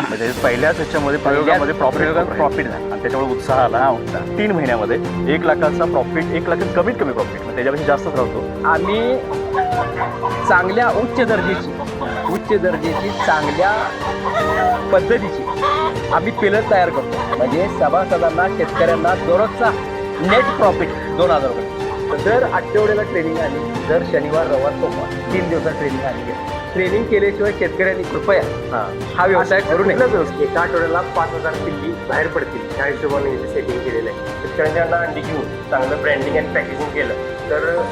म्हणजे पहिल्याच ह्याच्यामध्ये प्रयोगामध्ये प्रॉफिट प्रॉफिट झाला. आणि त्याच्यामुळे उत्साह आला हा उत्साह तीन महिन्यामध्ये एक लाखाचा प्रॉफिट एक लाखात कमीत कमी प्रॉफिट त्याच्यापेक्षा जास्तच राहतो आम्ही चांगल्या उच्च दर्जाची उच्च दर्जाची चांगल्या पद्धतीची आम्ही पिलर तयार करतो. म्हणजे सभासदांना शेतकऱ्यांना दररोजचा नेट प्रॉफिट दोन हजार रुपये. तर दर आठवड्याला ट्रेनिंग आली दर शनिवार रविवार सोमवार तीन दिवसात ट्रेनिंग आली ट्रेनिंग केल्याशिवाय शेतकऱ्यांनी कृपया हा. व्यवसाय करू नये. एका आठवड्याला पाच हजार पिल्ली बाहेर पडतील. ह्या हिशोबाने इथे सेटिंग केलेलं आहे. शेतकऱ्यांच्या अंडी घेऊन चांगलं ब्रँडिंग आणि पॅकेजिंग केलं तर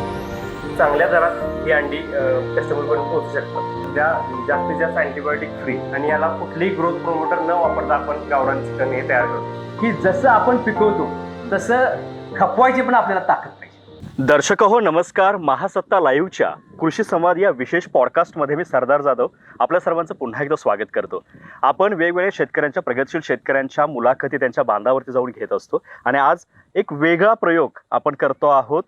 चांगल्या दरात ही अंडी कस्टमरपर्यंत पोहोचू शकतात. त्या जास्तीत जास्त अँटीबायोटिक फ्री आणि याला कुठलीही ग्रोथ प्रोमोटर न वापरता आपण गावरान चिकन हे तयार करतो. की जसं आपण पिकवतो तसं खपवायची पण आपल्याला ताकद दर्शक हो नमस्कार. महासत्ता लाईव्हच्या कृषी संवाद या विशेष पॉडकास्टमध्ये मी सरदार जाधव. आपल्या सर्वांचं पुन्हा एकदा स्वागत करतो. आपण वेगवेगळ्या शेतकऱ्यांच्या प्रगतशील शेतकऱ्यांच्या मुलाखती त्यांच्या बांधावरती जाऊन घेत असतो. आणि आज एक वेगळा प्रयोग आपण करतो आहोत.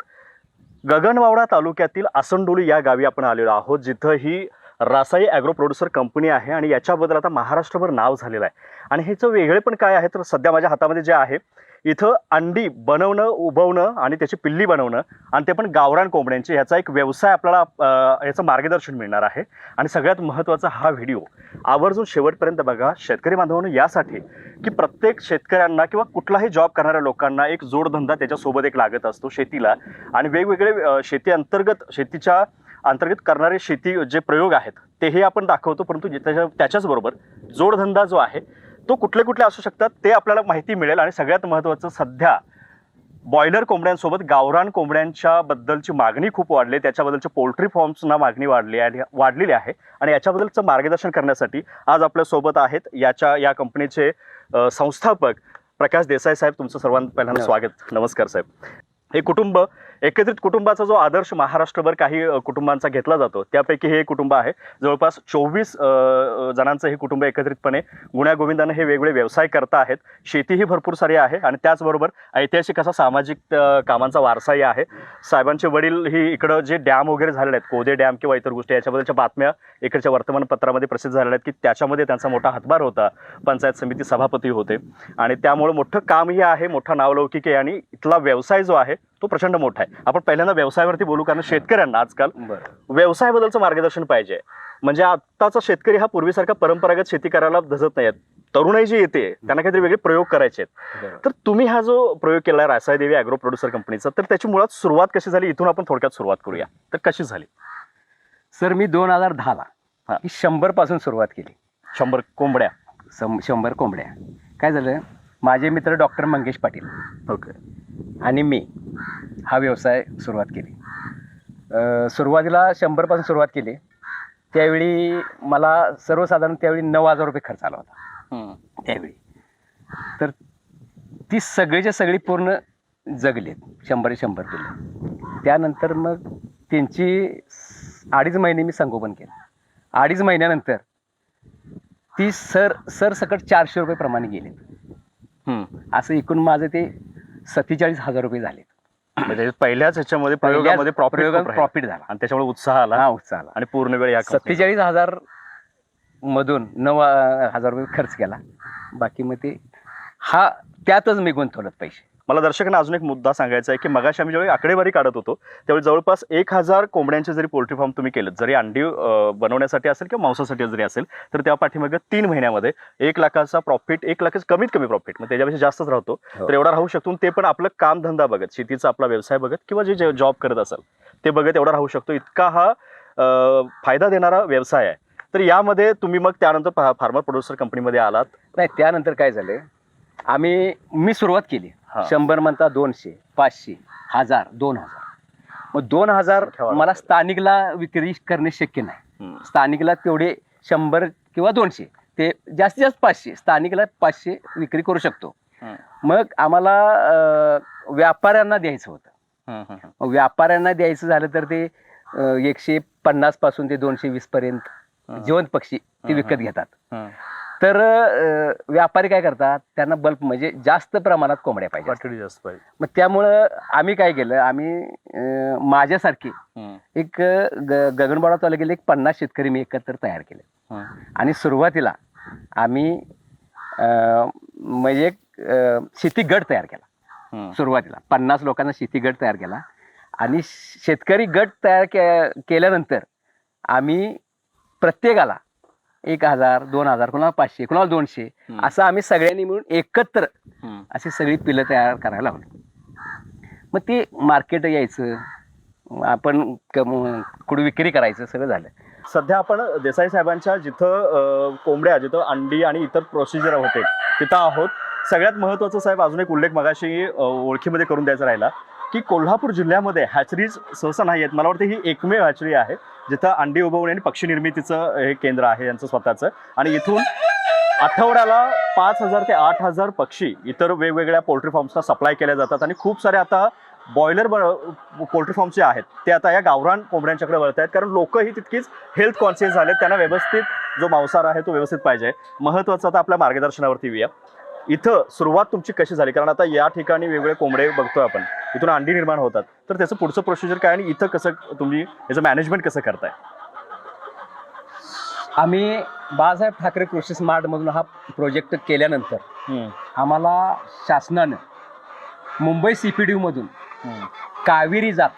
गगनवावडा तालुक्यातील आसनडोली या गावी आपण आलेलो आहोत. जिथं ही रासाई ॲग्रो प्रोड्युसर कंपनी आहे आणि याच्याबद्दल आता महाराष्ट्रभर नाव झालेलं आहे. आणि ह्याचं वेगळे पण काय आहे तर सध्या माझ्या हातामध्ये जे आहे इथं अंडी बनवणं उभवणं आणि त्याची पिल्ली बनवणं आणि ते पण गावरान कोंबड्यांचे ह्याचा एक व्यवसाय आपल्याला याचं मार्गदर्शन मिळणार आहे. आणि सगळ्यात महत्त्वाचा हा व्हिडिओ आवर्जून शेवटपर्यंत बघा. शेतकरी बांधवांनो यासाठी की प्रत्येक शेतकऱ्यांना किंवा कुठलाही जॉब करणाऱ्या लोकांना एक जोडधंदा त्याच्यासोबत एक लागत असतो शेतीला. आणि वेगवेगळे शेती अंतर्गत शेतीच्या अंतर्गत करणारे शेती जे प्रयोग आहेत तेही आपण दाखवतो. परंतु त्याच्या त्याच्याचबरोबर जोडधंदा जो आहे तो कुठले कुठले असू शकतात ते आपल्याला माहिती मिळेल. आणि सगळ्यात महत्त्वाचं सध्या बॉयलर कोंबड्यांसोबत गावरान कोंबड्यांच्या बद्दलची मागणी खूप वाढली. त्याच्याबद्दलच्या पोल्ट्री फॉर्म्सना मागणी वाढली आणि वाढलेली आहे. आणि याच्याबद्दलचं मार्गदर्शन करण्यासाठी आज आपल्यासोबत आहेत याच्या या कंपनीचे संस्थापक प्रकाश देसाई साहेब. तुमचं सर्वांत पहिल्यांदा स्वागत. नमस्कार साहेब. हे कुटुंब एकत्रित कुटुंबाचा जो आदर्श महाराष्ट्रभर काही कुटुंबांचा घेतला जातो त्यापैकी हे एक कुटुंब आहे. जवळपास चोवीस जणांचं हे कुटुंब एकत्रितपणे गुण्यागोविंदाने हे वेगवेगळे व्यवसाय करता आहेत. शेतीही भरपूर सारी आहे आणि त्याचबरोबर ऐतिहासिक असा सामाजिक कामांचा वारसाही आहे. साहेबांचे वडील ही इकडं जे डॅम वगैरे झालेले आहेत कोदे डॅम किंवा इतर गोष्टी याच्याबद्दलच्या बातम्या इकडच्या वर्तमानपत्रामध्ये प्रसिद्ध झालेल्या आहेत की त्याच्यामध्ये त्यांचा मोठा हातभार होता. पंचायत समिती सभापती होते. आणि त्यामुळे मोठं कामही आहे मोठा नावलौकिक आहे आणि इथला व्यवसाय जो आहे तो प्रचंड मोठा आहे. आपण पहिल्यांदा व्यवसायावरती बोलू कारण शेतकऱ्यांना आजकाल व्यवसायाबद्दलचं मार्गदर्शन पाहिजे. म्हणजे आत्ताचा शेतकरी हा पूर्वीसारखा परंपरागत शेती करायला धजत नाहीत तरुणाई जी येते त्यांना काहीतरी वेगळे प्रयोग करायचे आहेत. तर तुम्ही हा जो प्रयोग केला रासायदेवी अॅग्रो प्रोड्युसर कंपनीचा तर त्याची मुळात सुरुवात कशी झाली? इथून आपण थोडक्यात सुरुवात करूया. तर कशी झाली? सर मी दोन हजार दहाला शंभरपासून सुरुवात केली. शंभर कोंबड्या. शंभर कोंबड्या. काय झालं? माझे मित्र डॉक्टर मंगेश पाटील. ओके. आणि मी हा व्यवसाय सुरुवात केली. सुरुवातीला शंभरपासून सुरुवात केली. त्यावेळी मला सर्वसाधारण त्यावेळी नऊ हजार रुपये खर्च आला होता. त्यावेळी. तर ती सगळीच्या सगळी पूर्ण जगलेत. शंभर शंभर किलो. त्यानंतर मग त्यांची अडीच महिने मी संगोपन केलं. अडीच महिन्यानंतर ती सर सरसकट चारशे रुपये प्रमाणे गेले. असं एकूण माझं ते सत्तेचाळीस हजार रुपये झाले म्हणजे पहिल्याच ह्याच्यामध्ये प्रयोगामध्ये प्रॉफिट प्रॉफिट झाला. आणि त्याच्यामुळे उत्साह आला. हा उत्साह आला. आणि पूर्ण वेळ या सत्तेचाळीस हजार मधून नऊ हजार रुपये खर्च केला. बाकी मग ते हा त्यातच मी गुंतवलं पैसे. मला दर्शकांना अजून एक मुद्दा सांगायचा आहे की मगाशी आम्ही ज्यावेळी आकडेवारी काढत होतो त्यावेळी जवळपास एक हजार कोंबड्यांचे जरी पोल्ट्री फार्म तुम्ही केलं जरी अंडी बनवण्यासाठी असेल किंवा मांसासाठी जरी असेल तर त्या पाठीमागे तीन महिन्यामध्ये एक लाखाचा प्रॉफिट एक लाखाचं कमीत कमी प्रॉफिट मग त्याच्यापेक्षा जास्तच राहतो. हो. तर एवढा राहू शकतो ते पण आपलं कामधंदा बघत शेतीचा आपला व्यवसाय बघत किंवा जे जॉब करत असेल ते बघत एवढा राहू शकतो. इतका हा फायदा देणारा व्यवसाय आहे. तर यामध्ये तुम्ही मग त्यानंतर फार्मर प्रोड्युसर कंपनीमध्ये आलात. नाही त्यानंतर काय झालं आम्ही मी सुरुवात केली. शंभर म्हणता दोनशे पाचशे हजार दोन हजार मग दोन हजार मला. स्थानिकला विक्री करणे शक्य नाही. स्थानिकला तेवढे शंभर किंवा दोनशे ते जास्तीत जास्त पाचशे स्थानिकला पाचशे विक्री करू शकतो. मग आम्हाला व्यापाऱ्यांना द्यायचं होतं व्यापाऱ्यांना द्यायचं झालं तर ते एकशे पन्नासपासून ते दोनशे वीस पर्यंत. जिवंत पक्षी ते विकत. घेतात. तर अं, व्यापारी काय करतात? त्यांना बल्क म्हणजे जास्त प्रमाणात कोंबड्या पाहिजे. क्वांटिटी जास्त पाहिजे. मग त्यामुळं आम्ही काय केलं? आम्ही अं, माझ्यासारखे हम्म, एक ग- गगनबावडा तालुक्याला एक पन्नास शेतकरी मी एकत्र तयार केले. हम्म. आणि सुरुवातीला आम्ही अं, म्हणजे एक अं, शेती गट तयार केला. हम्म. सुरुवातीला पन्नास लोकांना शेती गट तयार केला. आणि शेतकरी गट तयार के केल्यानंतर आम्ही प्रत्येकाला एक हजार दोन हजार कुणाला पाचशे कुणाला दोनशे. हम्म. असं आम्ही सगळ्यांनी मिळून एकत्र हम्म. अशी सगळी पिलं तयार करायला लागलो मग ते मार्केट यायचं आपण कम- कुठं विक्री करायचं सगळं झालं. सध्या आपण देसाई साहेबांच्या जिथं अ, कोंबड्या जिथं अंडी आणि इतर प्रोसिजर होते तिथं आहोत. सगळ्यात महत्त्वाचं साहेब अजून एक उल्लेख मगाशी अ, ओळखीमध्ये करून द्यायचा राहिला. की कोल्हापूर जिल्ह्यामध्ये हॅचरीज सहसा नाही आहेत. मला वाटतं ही एकमेव हॅचरी आहे जिथं अंडी उभवणे आणि पक्षी निर्मितीचं हे केंद्र आहे यांचं स्वतःचं. आणि इथून आठवड्याला पाच हजार ते आठ हजार पक्षी इतर वेगवेगळ्या पोल्ट्री फॉर्म्सला सप्लाय केल्या जातात. आणि खूप सारे आता बॉयलर पोल्ट्री फॉर्म जे आहेत ते आता या गावरान कोंबड्यांच्याकडे वळत आहेत. कारण लोकही तितकीच हेल्थ कॉन्शियस झालेत. त्यांना व्यवस्थित जो मांसाहार आहे तो व्यवस्थित पाहिजे. महत्त्वाचं आता आपल्या मार्गदर्शनावरती येऊया. इथं सुरुवात तुमची कशी झाली? कारण आता या ठिकाणी वेगवेगळे कोंबडे बघतोय आपण. इथून अंडी निर्माण होतात. तर त्याचं पुढचं प्रोसिजर काय आणि इथं कसं तुम्ही याचं मॅनेजमेंट कसं करताय? आम्ही बाळासाहेब ठाकरे कृषी स्मार्टमधून हा प्रोजेक्ट केल्यानंतर आम्हाला शासनानं मुंबई सी पी डी मधून कावेरी जात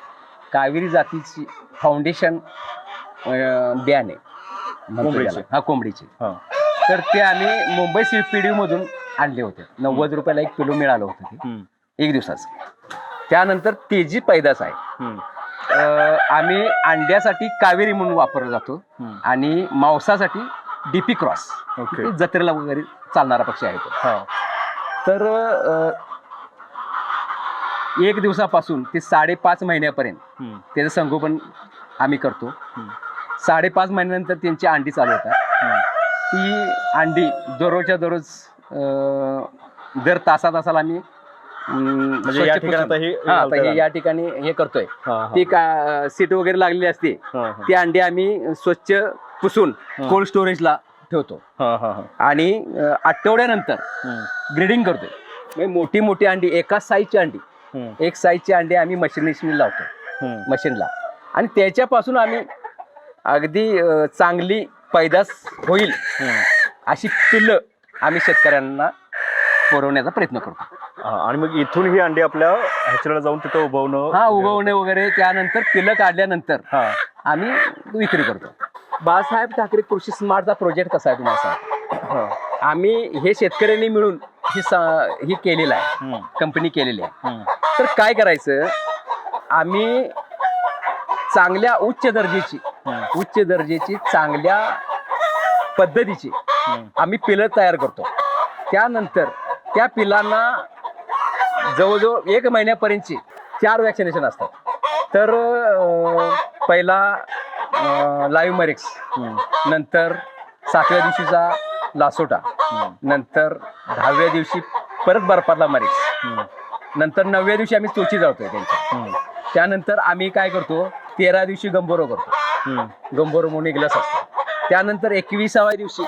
कावेरी जातीची फाउंडेशन बियाणे. त्याला. हा कोंबडीचे. तर ते आम्ही मुंबई सी पी डी मधून आणले होते. नव्वद रुपयाला एक किलो मिळालं होतं ते. एक दिवसाचं. त्यानंतर तेजी पैदास आहे. अं, आम्ही अंड्यासाठी कावेरी म्हणून वापरला जातो आणि मांसासाठी डीपी क्रॉस. ओके. जत्रेला वगैरे चालणारा पक्षी आहे तो. हां. तर अं, एक दिवसापासून ते साडेपाच महिन्यापर्यंत त्याचं संगोपन आम्ही करतो. हम्म. साडेपाच महिन्यानंतर त्यांची अंडी चालू होतात. ती अंडी दररोजच्या दररोज दर तासा तासाला आम्ही म्हणजे या स्वच्छ ठिकाणी पुसून- आता हे हा, आता हे या ठिकाणी हे करतोय. ती का सीट वगैरे लागलेली असते ती अंडी आम्ही स्वच्छ पुसून हं. कोल्ड स्टोरेजला ठेवतो. आणि अं, आठवड्यानंतर ग्रेडिंग करतोय. म्हणजे मोठी मोठी अंडी एका साईजची अंडी. एक साईजची अंडी आम्ही मशीन लावतो. मशीनला आणि त्याच्यापासून आम्ही अगदी अं, चांगली पैदास होईल अशी पिल्लं आम्ही शेतकऱ्यांना पुरवण्याचा प्रयत्न करतो आणि मग इथून ही अंडी आपल्या ह्याच्याला जाऊन तिथं उभवणं हा उगवणे वगैरे त्यानंतर पिल्लं काढल्यानंतर हा आम्ही विक्री करतो बाळासाहेब ठाकरे कृषी स्मार्टचा प्रोजेक्ट कसा आहे तुम्हाला सांग. आम्ही हे शेतकऱ्यांनी मिळून ही सा- ही केलेलं आहे हम्म. कंपनी केलेली आहे हम्म. तर काय करायचं आम्ही चांगल्या उच्च दर्जाची हम्म. उच्च दर्जाची चांगल्या पद्धतीची. आम्ही पिलं तयार करतो. त्यानंतर त्या पिलांना जवळजवळ एक महिन्यापर्यंतची चार वॅक्सिनेशन असतात. तर पहिला लाईव्ह मरिक्स नंतर सातव्या दिवशीचा लासोटा नंतर दहाव्या दिवशी परत बर्फातला मरिक्स नंतर नवव्या दिवशी आम्ही चोची जाळतोय त्यांच्या त्यानंतर आम्ही काय करतो तेरा दिवशी गंभोरो करतो हम्म. गंभोरो म्हणून एक लस असतो त्यानंतर एकविसाव्या दिवशी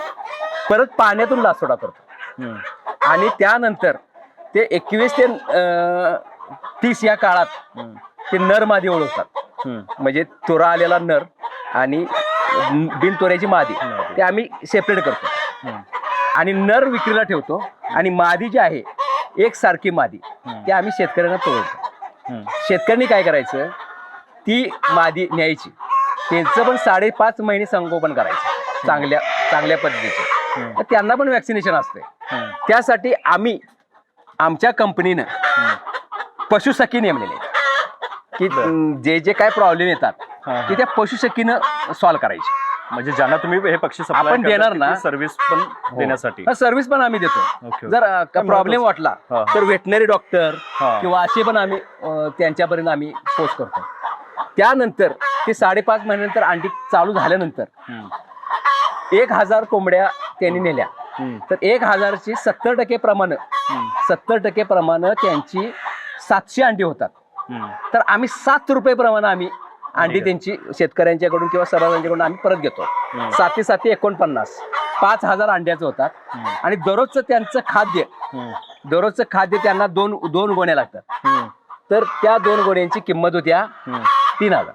परत पाण्यातून लासोडा करतो. आणि त्यानंतर ते एकवीस ते तीस या काळात. ते नर मादी ओळखतात. म्हणजे तुरा आलेला नर आणि बिन तोऱ्याची मादी. ते आम्ही सेपरेट करतो. आणि नर विक्रीला ठेवतो आणि मादी जी आहे एक सारखी मादी. ते आम्ही शेतकऱ्यांना हम्म. शेतकऱ्यांनी काय करायचं ती मादी न्यायची त्यांचं पण साडेपाच महिने संगोपन करायचं चांगल्या चांगल्या पद्धतीचे. तर त्यांना पण वॅक्सिनेशन असते. त्यासाठी आम्ही आमच्या कंपनीनं. पशुसखी नेमलेले. की जे जे काय प्रॉब्लेम येतात हा, हा. ते त्या पशुसखीनं सॉल्व्ह करायचे म्हणजे ज्यांना तुम्ही हे पक्षी आपण देणार ना? सर्व्हिस पण देण्यासाठी सर्व्हिस पण आम्ही देतो जर प्रॉब्लेम वाटला हा. तर वेटनरी डॉक्टर हा. किंवा असे पण आम्ही त्यांच्यापर्यंत आम्ही पोच करतो त्यानंतर ते साडेपाच महिन्यानंतर अंडी चालू झाल्यानंतर. एक हजार कोंबड्या त्यांनी नेल्या. तर एक हजारची सत्तर टक्के प्रमाण. सत्तर टक्के प्रमाण त्यांची सातशे अंडी होतात. तर आम्ही सात रुपये प्रमाणे आम्ही अंडी. त्यांची शेतकऱ्यांच्याकडून किंवा सर्वांच्याकडून आम्ही परत घेतो हम्म. सातशे सातशे एकोणपन्नास पाच हजार अंड्याचं होतात. आणि दररोजचं त्यांचं खाद्य. दररोजचं खाद्य त्यांना दोन दोन गोण्या लागतात. तर त्या दोन गोण्यांची किंमत होत्या. तीन हजार.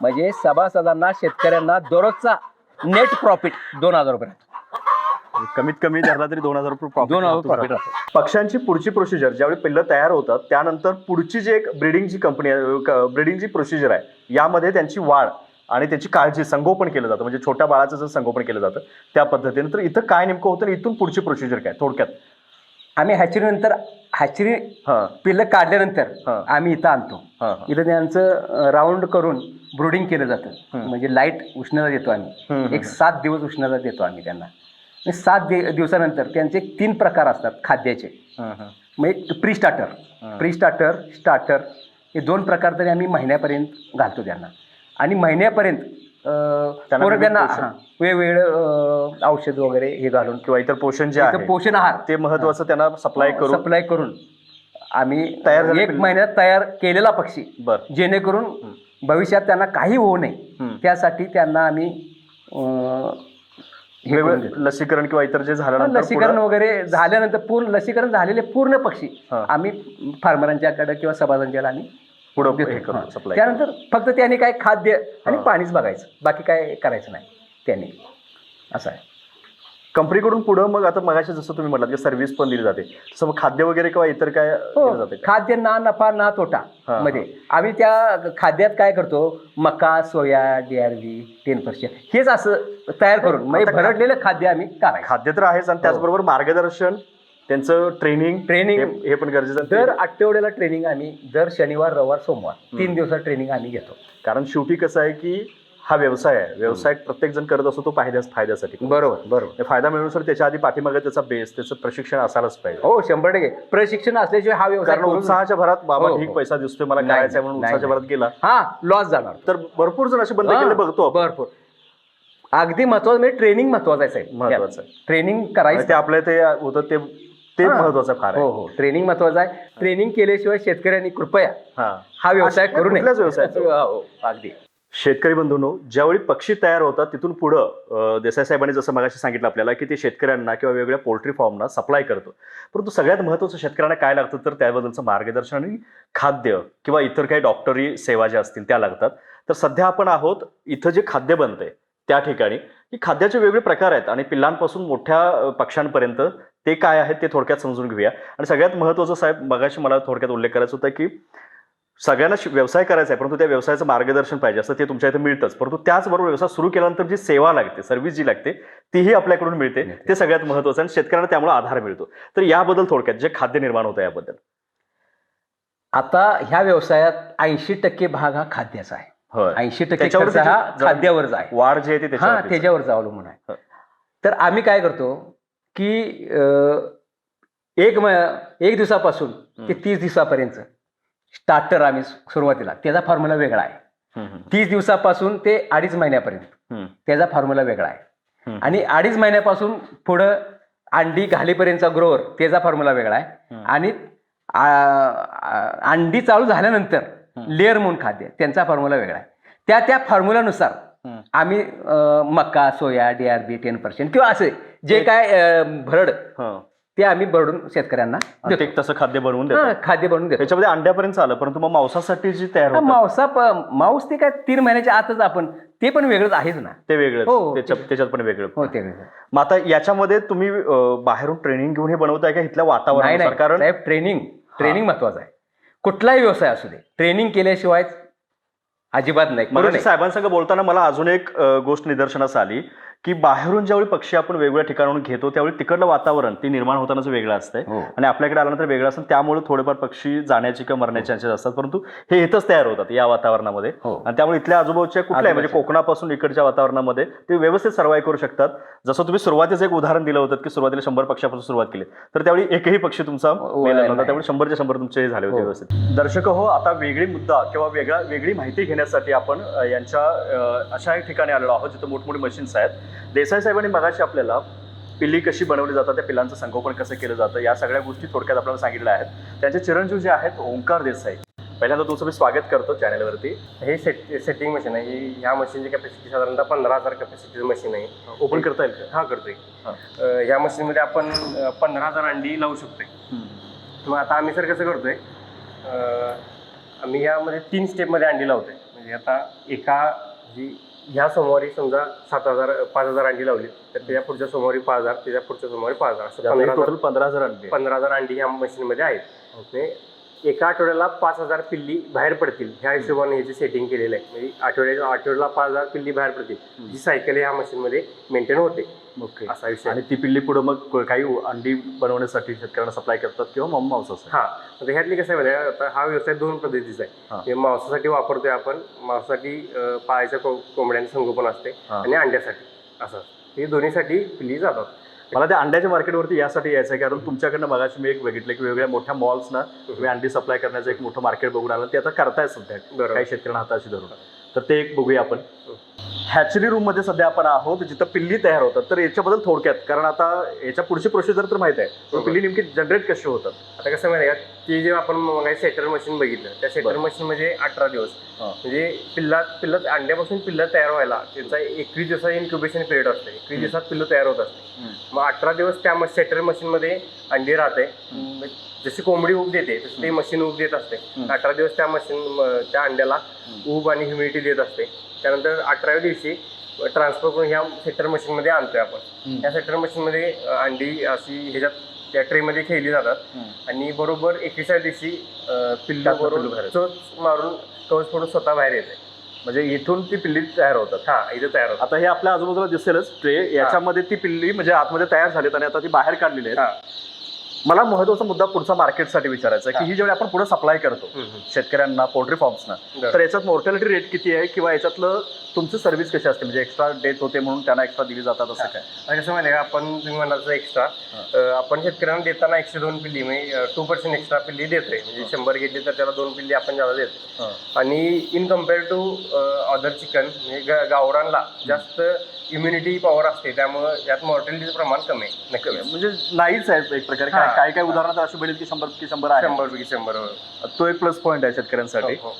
म्हणजे सभासदांना शेतकऱ्यांना दररोजचा नेट प्रॉफिट दोन हजार रुपये राहतो कमीत कमी धरला तरी दोन हजार रुपये profit दोन हजार राहतो. profit राहतो. पक्ष्यांची पुढची प्रोसिजर ज्यावेळी पिल्लं तयार होतात त्यानंतर पुढची जी एक ब्रिडिंगची कंपनी आहे ब्रिडिंगची प्रोसिजर आहे यामध्ये त्यांची वाढ आणि त्याची काळजी संगोपन केलं जातं म्हणजे छोट्या बाळाचं जर संगोपन केलं जातं त्या पद्धतीने तर इथं काय नेमकं होतं आणि इथून पुढची प्रोसिजर काय थोडक्यात आम्ही हॅचरी नंतर हॅचरी हा पिल्लं काढल्यानंतर हा. आम्ही इथं आणतो हा हा. इथं त्यांचं राऊंड करून ब्रुडिंग केलं जातं. म्हणजे लाइट उष्णता देतो हम्म, आम्ही. एक सात दिवस उष्णता देतो आम्ही त्यांना आणि सात दि- दिवसानंतर त्यांचे तीन प्रकार असतात खाद्याचे हं, हं. एक pre starter. Pre starter starter हे दोन प्रकार तरी आम्ही महिन्यापर्यंत घालतो त्यांना आणि महिन्यापर्यंत त्यांना. हां, वेगवेगळं अं, औषध वगैरे हे घालून किंवा इतर पोषण जे आहे पोषण आहार ते महत्वाचं त्यांना सप्लाय करून सप्लाय करून आम्ही तयार झालेले एक पिल्लं- महिन्यात तयार केलेला पक्षी बर जेणेकरून भविष्यात त्यांना काही होऊ नये. त्यासाठी त्यांना आम्ही अं, हे करून वेगवेगळं देतो. लसीकरण किंवा इतर जे झाल्यानंतर लसीकरण पुढं- वगैरे झाल्यानंतर पूर्ण लसीकरण झालेले पूर्ण पक्षी हा. आम्ही फार्मरांच्याकडे किंवा सभाजांच्याकडे आम्ही पुढं. हे हा. सप्लाय त्यानंतर फक्त त्यांनी काय खाद्य आणि हा. पाणीच बघायचं बाकी काय करायचं नाही. त्यांनी. असं आहे. कंपनीकडून पुढं मग आता मगाशी जसं तुम्ही म्हटलात की सर्व्हिस पण दिली जाते. तसं मग खाद्य वगैरे किंवा इतर काय हो जाते? खाद्य ना नफा ना तोटा हा, मध्ये. आम्ही त्या खाद्यात काय करतो? मका सोया डीआरव्ही टेन पर्सेंट. हेच असं तयार करून म्हणजे आता खा- भरडलेलं खाद्य आम्ही करायचं. खाद्य तर आहेच आणि त्याचबरोबर मार्गदर्शन त्यांचं ट्रेनिंग ट्रेनिंग हे पण गरजेचं आहे. दर आठवड्याला ट्रेनिंग आम्ही दर शनिवार रविवार सोमवार तीन दिवसात ट्रेनिंग आम्ही घेतो. कारण शेवटी कसं आहे की हा व्यवसाय आहे. व्यवसाय प्रत्येक जण करत असतो तो फायद्याच फायद्यासाठी. बरोबर बरोबर. हे फायदा मिळवण्यासाठी त्याच्या आधी पाठीमागे त्याचा बेस त्याचं प्रशिक्षण असायलाच पाहिजे. हो शंभर टक्के. प्रशिक्षण असल्याशिवाय हा व्यवसाय कारण करू उत्साहाच्या भरात बाबा हो, ठीक हो. पैसा दिसतोय मला नाही, करायचा म्हणून नाही, उत्साहाच्या भरात गेला. हा लॉस जाणार. तर भरपूर जण असे बंद केले बघतो आपण. भरपूर. अगदी महत्वाचं म्हणजे ट्रेनिंग महत्वाचं आहे साहेब. महत्वाचं आहे. ट्रेनिंग करायचं. ते आपल्या ते होतं ते ते हा. महत्वाचं फार आहे. हो हो. ट्रेनिंग महत्वाचं आहे. ट्रेनिंग केल्याशिवाय शेतकऱ्यांनी कृपया हा. हा व्यवसाय करू नये. कुठल्याच व्यवसायाचं. हो, अगदी. शेतकरी बंधूंनो ज्यावेळी पक्षी तयार होतात तिथून पुढं अं, देसाई साहेबांनी जसं मगाशी सांगितलं आपल्याला की ते शेतकऱ्यांना किंवा वेगवेगळ्या पोल्ट्री फार्मना सप्लाय करतो. परंतु सगळ्यात महत्त्वाचं शेतकऱ्यांना काय लागतं तर त्याबद्दलचं मार्गदर्शन आणि खाद्य किंवा इतर काही डॉक्टरी सेवा ज्या असतील त्या लागतात. तर सध्या आपण आहोत इथं जे खाद्य बनतंय त्या ठिकाणी. की खाद्याचे वेगवेगळे प्रकार आहेत आणि पिल्लांपासून मोठ्या अं, पक्ष्यांपर्यंत ते काय आहेत ते थोडक्यात समजून घेऊया. आणि सगळ्यात महत्त्वाचं साहेब मगाशी मला थोडक्यात उल्लेख करायचा होता की सगळ्यांना व्यवसाय करायचा आहे परंतु त्या व्यवसायाचं मार्गदर्शन पाहिजे असं ते तुमच्या इथे मिळतंच. परंतु त्याचबरोबर व्यवसाय सुरू केल्यानंतर जी सेवा लागते सर्व्हिस जी लागते तीही आपल्याकडून मिळते. ते सगळ्यात महत्त्वाचं आणि शेतकऱ्यांना त्यामुळे आधार मिळतो. तर याबद्दल थोडक्यात जे खाद्य निर्माण होतं याबद्दल. आता ह्या व्यवसायात ऐंशी टक्के भाग हा खाद्याचा आहे. ऐंशी टक्के हा खाद्यावरचा आहे. वाढ जी आहे हा. त्याच्यावरच अवलंबून आहे. तर आम्ही काय करतो की एक म एक दिवसापासून ते. तीस दिवसापर्यंत स्टार्टर आम्ही सुरुवातीला त्याचा फॉर्म्युला वेगळा आहे तीस दिवसापासून ते अडीच महिन्यापर्यंत त्याचा फॉर्म्युला वेगळा आहे. आणि अडीच महिन्यापासून पुढं अंडी घालीपर्यंतचा ग्रोअर त्याचा फॉर्म्युला वेगळा आहे. आणि अंडी चालू झाल्यानंतर. लेअर म्हणून खाद्य त्यांचा फॉर्म्युला वेगळा आहे त्या त्या फॉर्म्युलानुसार. आम्ही मका सोया डीआरबी टेन पर्सेंट किंवा असे जे काय अं, भरड हं. ते आम्ही भरडून शेतकऱ्यांना आणि देतो. ते तसं खाद्य बनवून हा, देतो खाद्य बनवून देतो. त्याच्यामध्ये अंड्यापर्यंत आलं परंतु मग मांसासाठी जी तयार हा, मांसा प- मांस ते काय तीन महिन्याच्या आतच आपण ते पण वेगळंच आहेच ना. ते हो, त्याच्यात त्याच्यात पण वेगळं. हो ते वेगळं. मग आता याच्यामध्ये तुम्ही अं, बाहेरून ट्रेनिंग घेऊन हे बनवताय का इथल्या नाही वातावरणानुसार? नाही कारण साहेब ट्रेनिंग ट्रेनिंग महत्वाचं आहे. कुठलाही व्यवसाय असू दे ट्रेनिंग केल्याशिवाय अजिबात नाही. करू मग नये. साहेबांसंग बोलताना मला अजून एक अ, गोष्ट निदर्शनास आली. की बाहेरून ज्यावेळी पक्षी आपण वेगवेगळ्या ठिकाणाहून घेतो त्यावेळी तिकडलं वातावरण ते निर्माण होतानाच वेगळं असतंय. हो. आणि आपल्याकडे आल्यानंतर वेगळं असतं त्यामुळे थोडेफार पक्षी जाण्याचे किंवा मरण्याचे चान्सेस असतात. परंतु हे इथंच तयार होतात या वातावरणामध्ये. हो. आणि त्यामुळे इथल्या आजूबाजूच्या कुठल्याही म्हणजे. कोकणापासून इकडच्या वातावरणामध्ये ते व्यवस्थित सर्वाईव्ह करू शकतात. जसं तुम्ही सुरुवातीचं एक उदाहरण दिलं होतं की सुरुवातीला शंभर पक्षापासून सुरुवात केली. तर त्यावेळी एकही पक्षी तुमचा हो, त्यामुळे शंभरच्या शंभर तुमचे हे झाले होते. व्यवस्थित. दर्शक हो आता वेगळी मुद्दा किंवा वेगळा वेगळी माहिती घेण्यासाठी आपण यांच्या अशा एक ठिकाणी आलेलो आहोत जिथे मोठमोठी मशीन्स आहेत. देसाई साहेबांनी मगाशी आपल्याला पिल्ली कशी बनवली जातात त्या पिल्लांचं संगोपन कसं केलं जातं या सगळ्या गोष्टी थोडक्यात आपल्याला सांगितल्या आहेत. त्यांचे चिरंजीव जे आहेत ओंकार देसाई. पहिल्यांदा तुमचं मी स्वागत करतो चॅनलवरती. हे सेट सेटिंग मशीन आहे. ही ह्या मशीनची कॅपॅसिटी साधारणतः पंधरा हजार कॅपॅसिटीचं मशीन आहे. ओपन करता येईल का? हा करतोय. अं, ह्या मशीनमध्ये आपण पंधरा हजार अंडी लावू शकतोय. मग आता आम्ही सर कसं करतोय अं, आम्ही यामध्ये तीन स्टेपमध्ये अंडी लावतोय. म्हणजे आता एका जी ह्या सोमवारी समजा सात हजार पाच हजार अंडी लावली तर त्याच्या पुढच्या सोमवारी पाच हजार त्याच्या पुढच्या सोमवारी पाच हजार असं पंधरा हजार टोटल पंधरा हजार अंडे पंधरा हजार अंडी ह्या मशीनमध्ये आहेत. म्हणजे एका आठवड्याला पाच हजार पिल्ली बाहेर पडतील ह्या हिशोबाने ह्याचे सेटिंग केलेलं आहे. म्हणजे आठवड्या आठवड्याला पाच हजार पिल्ली बाहेर पडतील. जी सायकल ह्या मशीनमध्ये मेंटेन होते. ओके. असा विषय. आणि ती पिल्ली पुढे मग काही अंडी बनवण्यासाठी शेतकऱ्यांना सप्लाय करतात किंवा मग मांसासाठी? हा. आता ह्यातली कसं आहे माहिती आहे? आता हा व्यवसाय दोन पद्धतीचा. आहे. हे. मांसासाठी वापरतोय आपण. मांसासाठी पाळायच्या कोंबड्यांचं संगोपन असते. आणि अंड्यासाठी. असं हे दोन्हीसाठी पिल्ली जातात. मला त्या अंड्याच्या मार्केटवरती यासाठी यायचं आहे कारण तुमच्याकडनं मगाशी मी एक बघितलं की वेगवेगळ्या मोठ्या मॉल्सना तुम्ही अंडी सप्लाय करण्याचं एक मोठं मार्केट बघून आलं ते आता करताय सध्या. काही शेतकऱ्यांना हाताशी धरून. तर ते एक बघूया आपण. हॅचरी रूममध्ये सध्या आपण आहोत जिथं पिल्ली तयार होतात. तर याच्याबद्दल थोडक्यात कारण आता याच्या पुढची प्रोसिजर तर माहीत आहे. पिल्ली नेमकी जनरेट कशी होतात? आता कसं माहिती आहे का ती जे आपण मग सेटर मशीन बघितलं त्या सेटर. मशीन मध्ये अठरा दिवस. म्हणजे पिल्ला पिल्ल अंड्यापासून पिल्ल तयार व्हायला त्यांचा एकवीस दिवसाचा इन्क्युबेशन पिरियड असते. एकवीस दिवसात पिल्ल तयार होत असते. मग अठरा दिवस त्या सेटर मशीन मध्ये अंडी राहते. जशी कोंबडी ऊब देते तशी ते मशीन ऊब देत असते. अठरा दिवस त्या मशीन त्या अंड्याला ऊब आणि ह्युमिडिटी देत असते. त्यानंतर अठराव्या दिवशी ट्रान्सफर करून ह्या सेटर मशीन मध्ये आणतोय आपण. या सेटर मशीन मध्ये अ, अंडी अशी ह्याच्यात त्या ट्रे मध्ये खेळली जातात. आणि बरोबर एकविसाव्या दिवशी पिल्लू बरोबर चोच मारून कवच फोडून स्वतः बाहेर येते. म्हणजे इथून ती पिल्ली तयार होतात. हा इथे तयार होतात. आता हे आपल्या आजूबाजूला दिसेलच ट्रे याच्यामध्ये ती पिल्ली म्हणजे आतमध्ये तयार झालीत आणि आता ती बाहेर काढलेली आहे. मला महत्त्वाचा मुद्दा पुढचा मार्केटसाठी विचारायचा आहे की हा. जेव्हा आपण पुढे सप्लाय करतो. शेतकऱ्यांना पोल्ट्री फार्म्सना. तर याच्यात मोर्टॅलिटी रेट किती आहे किंवा याच्यातलं तुमची सर्व्हिस कशी असते? म्हणजे एक्स्ट्रा डेट होते म्हणून त्यांना एक्स्ट्रा दिली जातात असं काय? कसं माहिती का आपण तुम्ही म्हणाल एक्स्ट्रा आपण शेतकऱ्यांना देताना एकशे दोन पिल्ली म्हणजे टू पर्सेंट एक्स्ट्रा पिल्ली देतोय. म्हणजे शंभर घेतली तर त्याला दोन पिल्ली आपण ज्यादा देतो आणि in compare to other chicken म्हणजे ग- गावरानला जास्त इम्युनिटी पॉवर असते. त्यामुळं यात मॉर्टॅलिटीचं प्रमाण कमी आहे. म्हणजे नाहीच आहे एक प्रकारे. काय हा. काय काय उदाहरणार्थ अशी मिळेल की शंभर की शंभर आहे. शंभर पैकी शंभर हो, तो एक प्लस पॉईंट आहे शेतकऱ्यांसाठी. हो.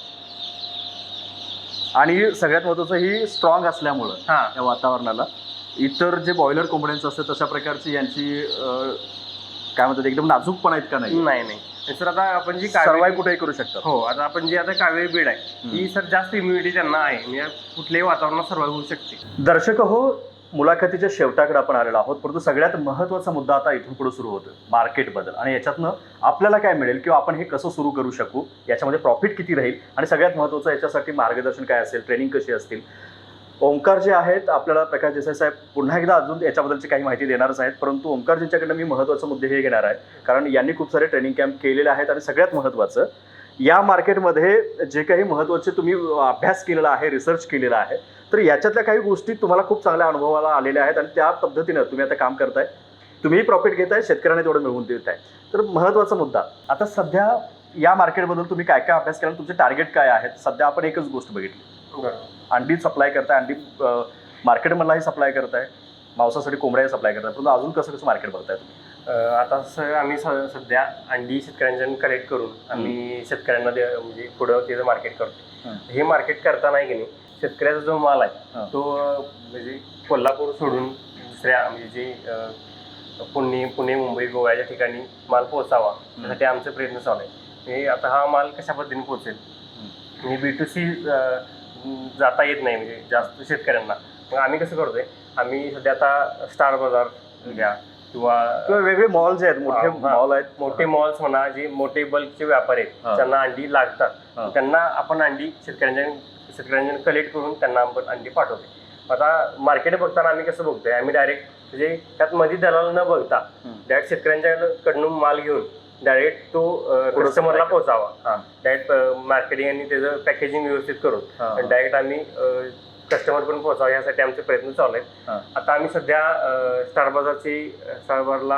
आणि सगळ्यात महत्वाचं ही स्ट्रॉंग असल्यामुळं हा. या वातावरणाला. इतर जे बॉयलर कोंबड्यांचं असतं तशा प्रकारची यांची अं, काय म्हणतात एकदम नाजूकपणा आहेत का नाही? नाही नाही. सर आता आपण जी सर्वाय कावेरी कुठेही करू शकतात. हो आता आपण जी आता कावेरी बीड आहे ही सर जास्त इम्युनिटी त्यांना आहे. म्हणजे कुठल्याही वातावरणात सर्वाइव्ह होऊ शकते. दर्शक हो मुलाखतीच्या शेवटाकडे आपण आलेलो आहोत. परंतु सगळ्यात महत्त्वाचा मुद्दा आता इथून पुढे सुरू होतो मार्केट बदल. आणि याच्यातनं आपल्याला काय मिळेल किंवा आपण हे कसं सुरू करू शकू याच्यामध्ये प्रॉफिट किती राहील आणि सगळ्यात महत्त्वाचं याच्यासाठी मार्गदर्शन काय असेल ट्रेनिंग कशी असतील? ओंकार जे आहेत आपल्याला प्रकाश देसाई साहेब पुन्हा एकदा अजून याच्याबद्दलची काही माहिती देणारच आहेत. परंतु ओंकारजींच्याकडनं मी महत्त्वाचे मुद्दे हे घेणार आहे कारण यांनी खूप सारे ट्रेनिंग कॅम्प केलेले आहेत आणि सगळ्यात महत्त्वाचं या मार्केटमध्ये जे काही महत्त्वाचे तुम्ही अभ्यास केलेला आहे रिसर्च केलेला आहे तर याच्यातल्या काही गोष्टी तुम्हाला खूप चांगल्या अनुभवाला आलेल्या आहेत आणि त्या पद्धतीनं तुम्ही आता काम करताय. तुम्हीही प्रॉफिट घेताय शेतकऱ्यांना तेवढं मिळवून देत आहे तर महत्त्वाचा मुद्दा आता सध्या या मार्केटबद्दल तुम्ही काय काय अभ्यास केला तुमचे टार्गेट काय आहेत? सध्या आपण एकच गोष्ट बघितली. अंडी सप्लाय करताय अंडी मार्केटमधलाही सप्लाय करताय मांसासाठी कोंबड्याही सप्लाय करताय परंतु अजून कसं कसं मार्केट बघताय आता सर आम्ही स- सध्या अंडी शेतकऱ्यांच्या कलेक्ट करून आम्ही शेतकऱ्यांना म्हणजे पुढं त्याचं मार्केट करतो हं. मार्केट करताना की नाही शेतकऱ्याचा जो माल आहे. तो म्हणजे कोल्हापूर सोडून दुसऱ्या म्हणजे जे अं, पुणे पुणे मुंबई गोव्याच्या ठिकाणी माल पोहोचावा त्यासाठी आमचे प्रयत्न चालू आहे हे आता हा माल कशा पद्धतीने पोहोचेल म्हणजे बी टू सी जाता येत नाही म्हणजे जास्त शेतकऱ्यांना मग आम्ही कसं करतोय आम्ही सध्या आता स्टार बाजार घ्या किंवा किंवा वेगळे मॉल जे आहेत मोठे हा, हा. मॉल आहेत मोठे मॉल्स म्हणा जे मोठे बल्कचे व्यापारी हा. आहेत त्यांना अंडी लागतात हा. त्यांना आपण अंडी शेतकऱ्यांच्या शेतकऱ्यांच्या कलेक्ट करून त्यांना आपण अंडी पाठवते. आता मार्केट बघताना आम्ही कसं बघतोय आम्ही डायरेक्ट म्हणजे त्यात मध्ये दलाल न बघता. डायरेक्ट शेतकऱ्यांच्याकडून माल घेऊन डायरेक्ट तो कस्टमरला पोहोचावा. डायरेक्ट मार्केटिंग आणि त्याचं पॅकेजिंग व्यवस्थित करून. आणि डायरेक्ट आम्ही कस्टमर पण पोहोचावं यासाठी आमचे प्रयत्न चालू आहेत. आता आम्ही सध्या स्टार बाजारची स्टार बाजारला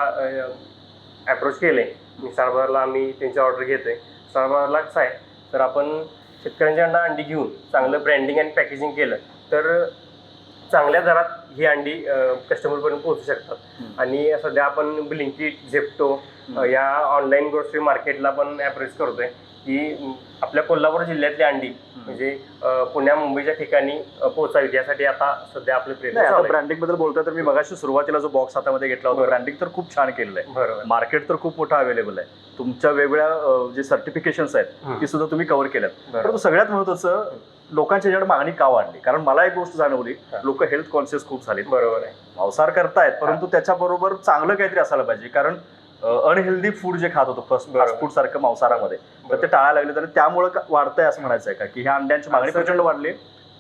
अप्रोच केले स्टार बाजारला आम्ही त्यांची ऑर्डर घेतोय. स्टार बाजारला कसं आहे. तर आपण शेतकऱ्यांच्या अंडी घेऊन चांगलं ब्रँडिंग आणि पॅकेजिंग केलं तर चांगल्या दरात ही अंडी कस्टमरपर्यंत पोहोचू शकतात. आणि सध्या आपण ब्लिंकिट झेप्टो या ऑनलाईन ग्रोसरी मार्केटला पण अप्रोच करतोय. की आपल्या कोल्हापूर जिल्ह्यातली अंडी म्हणजे पुण्या मुंबईच्या ठिकाणी अ, पोहोचावीत यासाठी आता सध्या आपले प्रयत्न. ब्रँडिंगबद्दल बोलतोय तर मी मगाशी सुरुवातीला जो बॉक्स हातामध्ये घेतला होता बरं. ब्रँडिंग तर खूप छान केलेलं आहे बरोबर मार्केट तर खूप मोठं अवेलेबल आहे तुमच्या वेगवेगळ्या जे सर्टिफिकेशन्स आहेत. ती सुद्धा तुम्ही कव्हर केल्यात. परंतु सगळ्यात महत्वाचं लोकांच्या याच्याकडे मागणी का वाढली कारण मला एक गोष्ट जाणवली. लोक हेल्थ कॉन्शियस खूप झाले बरोबर आहे मांसाहार करतायत परंतु त्याच्याबरोबर चांगलं काहीतरी असायला पाहिजे कारण अनहेल्दी फूड जे खात होतो. फास्ट फूड सारखं मांसाहारामध्ये. तर ते टाळायला लागले तर त्यामुळे वाढतंय असं म्हणायचं आहे का? की ह्या अंड्यांची मागणी प्रचंड वाढली.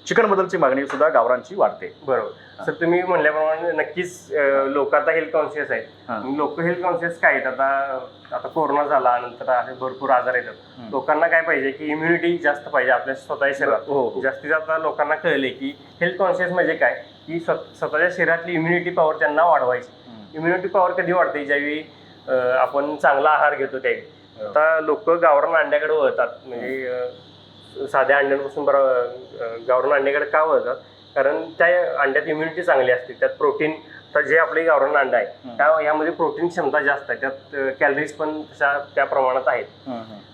चिकन बद्दलची मागणी सुद्धा गावरांची वाढते. बरोबर. सर तुम्ही म्हणल्याप्रमाणे नक्कीच लोक आता हेल्थ कॉन्शियस हा. आहेत लोक हेल्थ कॉन्शियस काय आहेत? आता आता कोरोना झाला नंतर असे भरपूर आजार येतात. लोकांना काय पाहिजे की इम्युनिटी जास्त पाहिजे आपल्या स्वतःच्या शरीरात. हो. हो जास्तीत जास्त लोकांना कळले की हेल्थ कॉन्शियस म्हणजे काय? की स्व- स्वतःच्या शरीरातली इम्युनिटी पॉवर त्यांना वाढवायची. इम्युनिटी पॉवर कधी वाढते? ज्यावेळी आपण चांगला आहार घेतो त्यावेळी हो. आता लोक गावरान अंड्याकडे वळतात. म्हणजे अं, साध्या अंड्यांपासून बरं गावरान अंड्याकडे का वळतात? कारण त्या अंड्यात इम्युनिटी चांगली असते. त्यात प्रोटीन तर जे आपले गावरान अंडा आहे. त्या यामध्ये प्रोटीन क्षमता जास्त आहे. त्यात कॅलरीज पण तशा त्या प्रमाणात आहेत.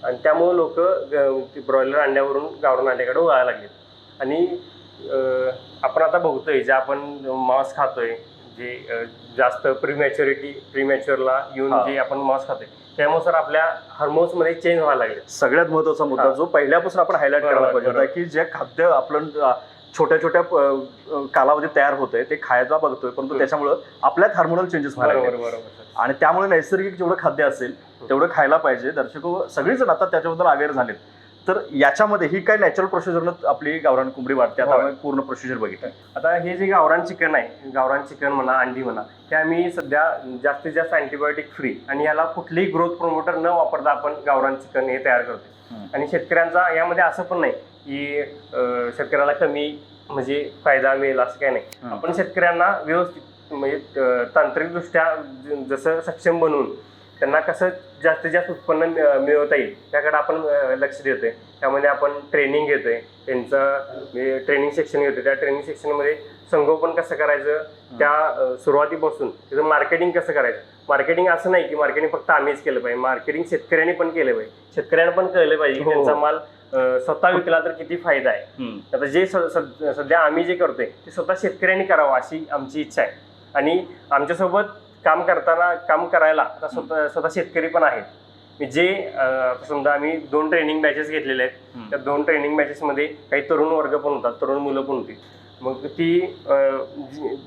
आणि त्यामुळे लोक ब्रॉयलर अंड्यावरून गावरान अंड्याकडे वळायला लागलेत. आणि आपण आता बघतोय जे आपण मांस खातोय जे जास्त प्रीमॅच्युरिटी प्रीमॅच्युअरला येऊन हा. जे आपण मांस खातोय त्यानुसार आपल्या हार्मोन्समध्ये चेंज व्हायला लागले सगळ्यात महत्त्वाचा मुद्दा हा. जो पहिल्यापासून आपण हायलाइट करायला पाहिजे. की जे खाद्य आपण छोट्या छोट्या कालावधीत तयार होतंय ते खायला बघतोय परंतु. त्याच्यामुळे आपल्यात हार्मोनल चेंजेस व्हायला सर. आणि त्यामुळे नैसर्गिक जेवढं खाद्य असेल तेवढं खायला पाहिजे दर्शक सगळीजण आता त्याच्याबद्दल अवेअर झालेत तर याच्यामध्ये ही काय नॅचरल प्रोसिजरनं आपली गावरान कोंबडी वाढते आता होय. आम्ही पूर्ण प्रोसिजर बघितलं आता हे जे गावरान चिकन आहे गावरान चिकन म्हणा अंडी म्हणा ते आम्ही सध्या जास्तीत जास्त अँटीबायोटिक फ्री आणि याला कुठलीही ग्रोथ प्रमोटर न वापरता आपण गावरान चिकन हे तयार करतो. आणि शेतकऱ्यांचा यामध्ये असं पण नाही की शेतकऱ्याला कमी म्हणजे फायदा मिळेल असं काही नाही. आपण शेतकऱ्यांना व्यवस्थित म्हणजे तांत्रिकदृष्ट्या जसं सक्षम बनवून त्यांना कसं जास्तीत जास्त उत्पन्न मिळ- मिळवता येईल त्याकडे आपण लक्ष देतोय. त्यामध्ये आपण ट्रेनिंग घेतोय. त्यांचं ट्रेनिंग सेक्शन घेतोय. त्या ट्रेनिंग सेक्शनमध्ये संगोपन कसं करायचं? त्या सुरुवातीपासून. त्याचं मार्केटिंग कसं करायचं? मार्केटिंग असं नाही की मार्केटिंग फक्त आम्हीच केलं पाहिजे. मार्केटिंग शेतकऱ्यांनी पण केलं पाहिजे. शेतकऱ्यांना पण कळलं पाहिजे की हो. त्यांचा माल स्वतः विकला तर किती फायदा आहे. आता जे सध्या आम्ही जे करतोय ते स्वतः शेतकऱ्यांनी करावं अशी आमची इच्छा आहे. आणि आमच्यासोबत काम करताना काम करायला आता स्वतः स्वतः शेतकरी पण आहेत. मी जे समजा आम्ही दोन ट्रेनिंग बॅचेस घेतलेले आहेत. त्या दोन ट्रेनिंग बॅचेसमध्ये काही तरुण वर्ग पण होतात तरुण मुलं पण होती. मग ती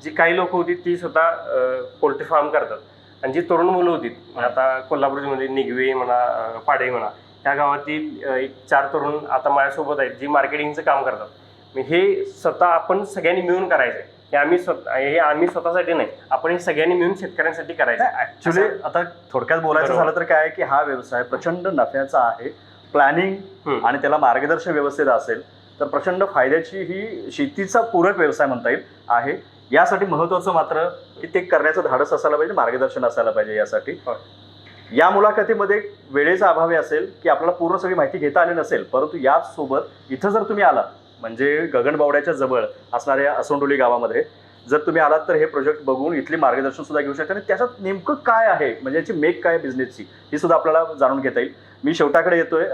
जी- काही लोक होती ती स्वतः पोल्ट्री फार्म करतात. आणि जी तरुण मुलं होती आता कोल्हापूरमध्ये निगवे म्हणा पाडे म्हणा त्या गावातील एक चार तरुण आता माझ्यासोबत आहेत जी मार्केटिंगचं काम करतात. मग हे स्वतः आपण सगळ्यांनी मिळून करायचं आहे हे आम्ही स्वतः हे आम्ही स्वतःसाठी नाही आपण हे सगळ्यांनी मिळून शेतकऱ्यांसाठी करायचं. ऍक्च्युली आता थोडक्यात बोलायचं. झालं तर काय आहे की हा व्यवसाय प्रचंड नफ्याचा आहे प्लॅनिंग. आणि त्याला मार्गदर्शन व्यवस्थित असेल तर प्रचंड फायद्याची ही शेतीचा पूरक व्यवसाय म्हणता येईल आहे यासाठी महत्वाचं मात्र की ते करण्याचं धाडस असायला पाहिजे मार्गदर्शन असायला पाहिजे यासाठी होय. या मुलाखतीमध्ये वेळेचा अभावी असेल की आपल्याला पूर्ण सगळी माहिती घेता आली नसेल परंतु यासोबत इथं जर तुम्ही आलात म्हणजे गगनबावड्याच्या जवळ असणाऱ्या असोंडोली गावामध्ये. जर तुम्ही आलात तर हे प्रोजेक्ट बघून इथली मार्गदर्शन सुद्धा घेऊ शकता. आणि त्याच्यात नेमकं काय आहे? म्हणजे याची मेक काय बिझनेसची ही सुद्धा आपल्याला जाणून घेता येईल. मी शेवटाकडे येतोय.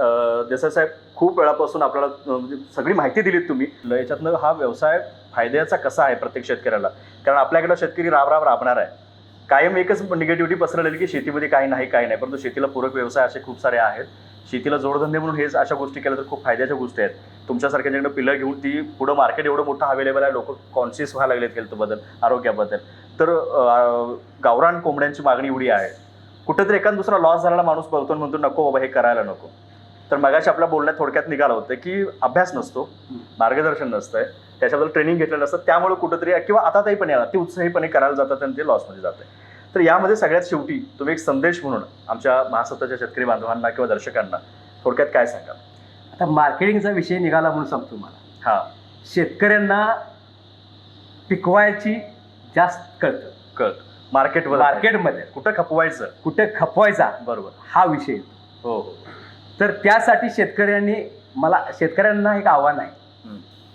देसाई साहेब खूप वेळापासून आपल्याला म्हणजे सगळी माहिती दिलीत तुम्ही. याच्यातनं हा व्यवसाय फायद्याचा कसा आहे प्रत्येक शेतकऱ्याला? कारण आपल्याकडे शेतकरी राब राब राबणार आहे. कायम एकच निगेटिव्हिटी पसरलेली की शेतीमध्ये काही नाही काही नाही. परंतु शेतीला पूरक व्यवसाय असे खूप सारे आहेत. शेतीला जोडधंदे म्हणून हेच अशा गोष्टी केल्या तर खूप फायद्याच्या गोष्टी आहेत. तुमच्यासारख्यांच्याकडे पिल्लं घेऊन ती पुढं मार्केट एवढं मोठं अवेलेबल आहे लोक कॉन्शियस व्हायला लागलेत हेल्थबद्दल आरोग्याबद्दल. तर गावरान कोंबड्यांची मागणी एवढी आहे. कुठेतरी एखादा दुसरा लॉस झालेला माणूस बघतो म्हणतो नको बाबा हे करायला नको. तर मगाशी आपल्या बोलण्यात थोडक्यात निघालं होतं की अभ्यास नसतो मार्गदर्शन नसतंय त्याच्याबद्दल ट्रेनिंग घेतलेलं नसतं. त्यामुळे कुठेतरी किंवा आता ताही पण याला ते उत्साहीपणे करायला जातात आणि ते लॉसमध्ये जाते तर यामध्ये सगळ्यात शेवटी तुम्ही एक संदेश म्हणून आमच्या महासत्ताच्या शेतकरी बांधवांना किंवा दर्शकांना थोडक्यात काय सांगाल? आता मार्केटिंगचा विषय निघाला म्हणून सांगतो मला हा. शेतकऱ्यांना पिकवायची जास्त कळतं. कळत. मार्केटवर मार्केटमध्ये. कुठं खपवायचं? कुठे खपवायचा? बरोबर. हा विषय. हो हो. तर त्यासाठी शेतकऱ्यांनी मला शेतकऱ्यांना एक आव्हान आहे.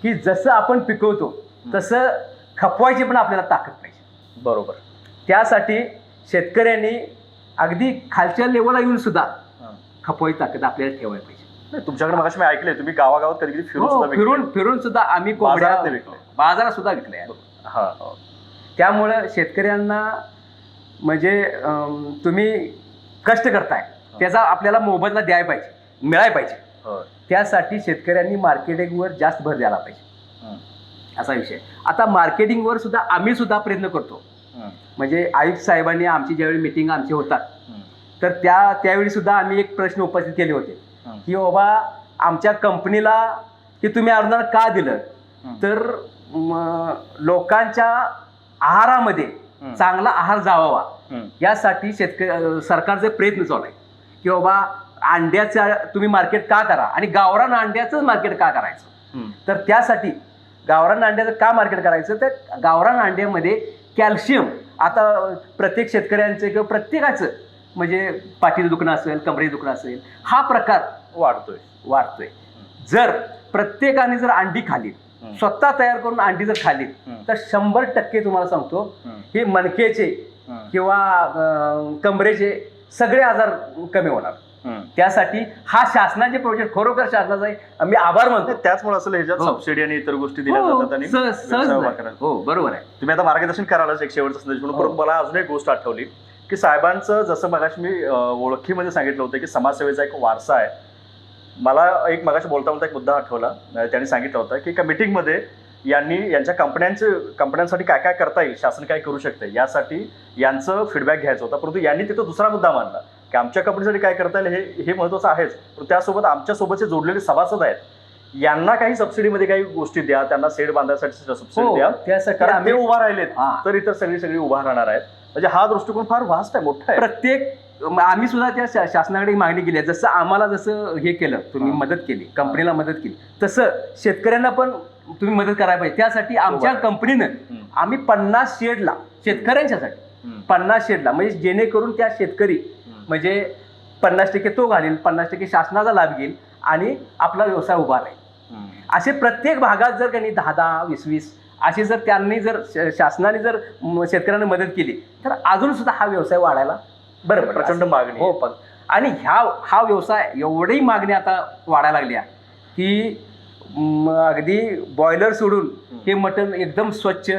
की जसं आपण पिकवतो तसं खपवायची पण आपल्याला ताकद पाहिजे. बरोबर. त्यासाठी शेतकऱ्यांनी अगदी खालच्या लेवलला येऊन सुद्धा हा. खपवायची ताकद आपल्याला ठेवायला पाहिजे तुमच्याकडे मगाशी मी ऐकलंय तुम्ही गावागावात कधी कधी फिरून हो. फिरून फिरून सुद्धा आम्ही बाजारात विकले. बाजारात सुद्धा विकले हा त्यामुळं शेतकऱ्यांना म्हणजे तुम्ही कष्ट करताय त्याचा आपल्याला मोबदला द्यायला पाहिजे मिळायला पाहिजे होय. त्यासाठी शेतकऱ्यांनी मार्केटिंगवर जास्त भर द्यायला पाहिजे हं. असा विषय आता मार्केटिंगवर सुद्धा आम्ही सुद्धा प्रयत्न करतो हं. म्हणजे आयुक्त साहेबांनी आमची ज्यावेळी मिटिंग आमची होतात. तर त्या त्यावेळी सुद्धा आम्ही एक प्रश्न उपस्थित केले होते. की बाबा आमच्या कंपनीला की तुम्ही अनुदान का दिलं. तर लोकांच्या आहारामध्ये. चांगला आहार जावावा. यासाठी शेतकरी सरकारचे प्रयत्न चालू आहे की बाबा अंड्याचं तुम्ही मार्केट का करा आणि गावरान अंड्याचं मार्केट का करायचं. तर त्यासाठी गावरान अंड्याचं का मार्केट करायचं तर गावरान अंड्यामध्ये कॅल्शियम आता प्रत्येक शेतकऱ्यांचं किंवा प्रत्येकाचं म्हणजे पाठीचं दुखणं असेल कमरेचं दुखणं असेल हा प्रकार वाढतोय वाढतोय जर प्रत्येकाने जर अंडी खाली. स्वतः तयार करून अंडी जर खाली. तर शंभर टक्के तुम्हाला सांगतो हं. मणकेचे. किंवा कमरेचे सगळे आजार कमी होणार. त्यासाठी हा शासनाचे प्रोजेक्ट खरोखर शासनाचा आहे. मी आभार मानतो. त्याचमुळे असं ह्याच्यात हो. सबसिडी आणि इतर गोष्टी दिल्या हो, जातात आणि सहज- सहज व्यवसाय उभा नाही. करायला. हो बरोबर आहे. तुम्ही आता मार्गदर्शन करायलाच एक शेवटचा संदेश म्हणून. हो. परत मला अजून एक गोष्ट आठवली की साहेबांचं जसं मगाशी मी अं, ओळखीमध्ये सांगितलं होतं की समाजसेवेचा एक वारसा आहे. मला एक मगाशी बोलता बोलता एक मुद्दा आठवला. अं, त्यांनी सांगितलं होतं की एका मीटिंगमध्ये यांनी यांच्या कंपन्यांचे कंपन्यांसाठी काय काय करता येईल शासन काय करू शकते यासाठी यांचं फीडबॅक घ्यायचं होतं. परंतु यांनी तिथं दुसरा मुद्दा मांडला. की आमच्या कंपनीसाठी काय करता येईल हे हे महत्त्वाचं आहेच पण त्यासोबत आमच्यासोबतचे जोडलेले सभासद आहेत यांना काही सबसिडीमध्ये काही गोष्टी द्या त्यांना सेड बांधण्यासाठी सबसिडी हो द्या त्यासाठी कारण ते आम्ही उभा राहिलेत हा. तर इतर सगळी सगळी उभा राहणार आहेत म्हणजे हा दृष्टिकोन फार वास्ट आहे मोठा आहे प्रत्येक म- आम्ही सुद्धा त्या शा- शासनाकडे मागणी केली आहे जसं आम्हाला जसं हे केलं तुम्ही हा. मदत केली कंपनीला मदत केली तसं शेतकऱ्यांना पण तुम्ही मदत करायला पाहिजे त्यासाठी आमच्या बरोबर. कंपनीनं हम्म. आम्ही पन्नास शेडला शेतकऱ्यांच्यासाठी हम्म. पन्नास शेडला म्हणजे जेणेकरून त्या शेतकरी. म्हणजे पन्नास टक्के तो घालेल पन्नास टक्के शासनाचा लाभ घेईल आणि आपला व्यवसाय उभा राहील. असे प्रत्येक भागात जर त्यांनी दहा दहा वीस वीस असे जर त्यांनी जर शासनाने जर शेतकऱ्यांना मदत केली तर अजून सुद्धा हा व्यवसाय वाढायला बरं. प्रचंड मागणी हो पण आणि ह्या हा व्यवसाय एवढी मागणी आता वाढायला लागली आहे की अगदी बॉयलर सोडून हे मटण एकदम स्वच्छ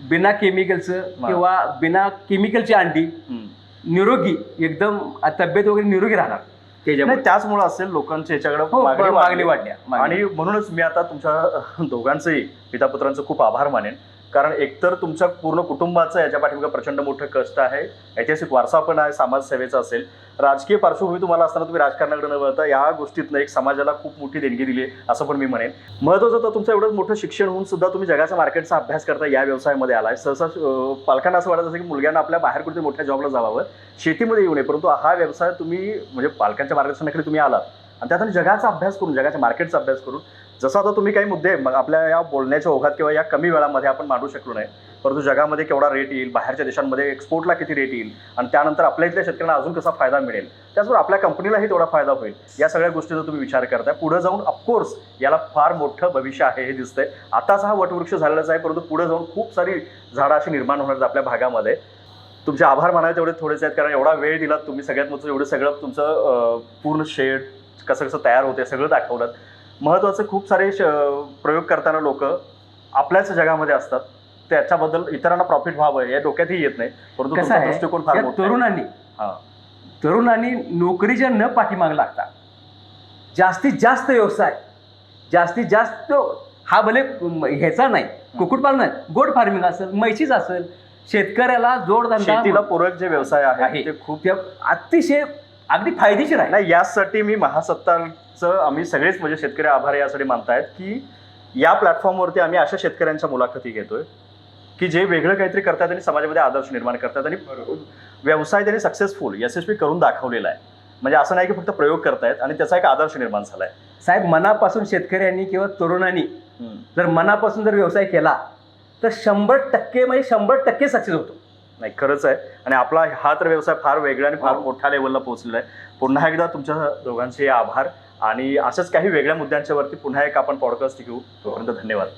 बिना केमिकलचं. किंवा बिना केमिकलची अंडी. निरोगी एकदम तब्येत वगैरे निरोगी राहणार त्याच्यामुळे नाही त्याचमुळे असेल लोकांच्या याच्याकडे हो मागणी मागणी वाढली. वाढल्या मागणी. आणि म्हणूनच मी आता तुमच्या दोघांचंही पितापुत्रांचं खूप आभार मानेन कारण एकतर तुमच्या पूर्ण कुटुंबाचं याच्या पाठीमागं प्रचंड मोठं कष्ट आहे ऐतिहासिक वारसा पण आहे समाजसेवेचा असेल. राजकीय पार्श्वभूमी तुम्हाला असताना तुम्ही राजकारणाकडे न वळता या गोष्टीतनं एक समाजाला खूप मोठी देणगी दिली आहे असं पण मी म्हणेन. महत्वाचं तर तुमचं एवढं मोठं शिक्षण होऊन सुद्धा तुम्ही जगाच्या मार्केटचा अभ्यास करता या व्यवसायामध्ये आलाय. सहसा पालकांना असं वाटत असेल की मुलग्यांना आपल्या बाहेर कुठे मोठ्या जॉबला जावावं शेतीमध्ये येऊ नये परंतु हा व्यवसाय तुम्ही म्हणजे पालकांच्या मार्गदर्शनाकडे तुम्ही आलात. आणि त्यातून जगाचा अभ्यास करून जगाच्या मार्केटचा अभ्यास करून जसं आता तुम्ही काही मुद्दे मग आपल्या या बोलण्याच्या ओघात किंवा या कमी वेळामध्ये आपण मांडू शकलो नाही. परंतु जगामध्ये केवढा रेट येईल बाहेरच्या देशांमध्ये एक्सपोर्टला किती रेट येईल आणि त्यानंतर आपल्या इथल्या शेतकऱ्यांना अजून कसा फायदा मिळेल त्याचबरोबर आपल्या कंपनीलाही तेवढा फायदा होईल. या सगळ्या गोष्टीचा तुम्ही विचार करताय पुढे जाऊन ऑफकोर्स याला फार मोठं भविष्य आहे हे दिसतंय. आताच हा वटवृक्ष झालेलाच आहे परंतु पुढे जाऊन खूप सारी झाडं अशी निर्माण होणार आहेत आपल्या भागामध्ये. तुमचे आभार मानावे तेवढे थोडेच आहेत कारण एवढा वेळ दिलात तुम्ही सगळ्यात मोठं एवढं सगळं तुमचं पूर्ण शेड कसं कसं तयार होते सगळं दाखवलं महत्त्वाचं खूप सारे श प्रयोग करताना लोक आपल्याच जगामध्ये असतात त्याच्याबद्दल इतरांना प्रॉफिट व्हावं या डोक्यातही येत नाही परंतु कसं तुमचा आहे दृष्टिकोन फार या मोठा आहे. तरुणांनी हा. तरुणांनी नोकरीच्या न पाठीमाग लागता जास्तीत जास्त व्यवसाय जास्तीत जास्त हा भले म, ह्याचा नाही कुक्कुटपालन नाही गोड फार्मिंग असेल म्हैशीच असेल शेतकऱ्याला जोडधंदा शेतीला पूरक जे व्यवसाय आहे आहे. ते खूप अतिशय अगदी फायदेशीर आहे. नाही यासाठी मी महासत्ताचं आम्ही सगळेच म्हणजे शेतकरी आभारी यासाठी मानतायत की या प्लॅटफॉर्मवरती आम्ही अशा शेतकऱ्यांच्या मुलाखती घेतोय की जे वेगळं काहीतरी करतात आणि समाजामध्ये आदर्श निर्माण करतात आणि व्यवसाय त्यांनी सक्सेसफुल यशस्वी करून दाखवलेला आहे. म्हणजे असं नाही की फक्त प्रयोग करतायत आणि त्याचा एक आदर्श निर्माण झालाय. साहेब मनापासून शेतकऱ्यांनी किंवा तरुणांनी जर मनापासून जर व्यवसाय केला तर शंभर टक्के म्हणजे शंभर टक्के सक्सेस होतो. नाही खरंच आहे. आणि आपला हा तर व्यवसाय फार वेगळा आणि फार हो. मोठ्या लेवलला पोहोचलेला आहे. पुन्हा एकदा तुमच्या दोघांचे आभार आणि अशाच काही वेगळ्या मुद्द्यांच्या वरती पुन्हा एक आपण पॉडकास्ट घेऊ. तोपर्यंत धन्यवाद.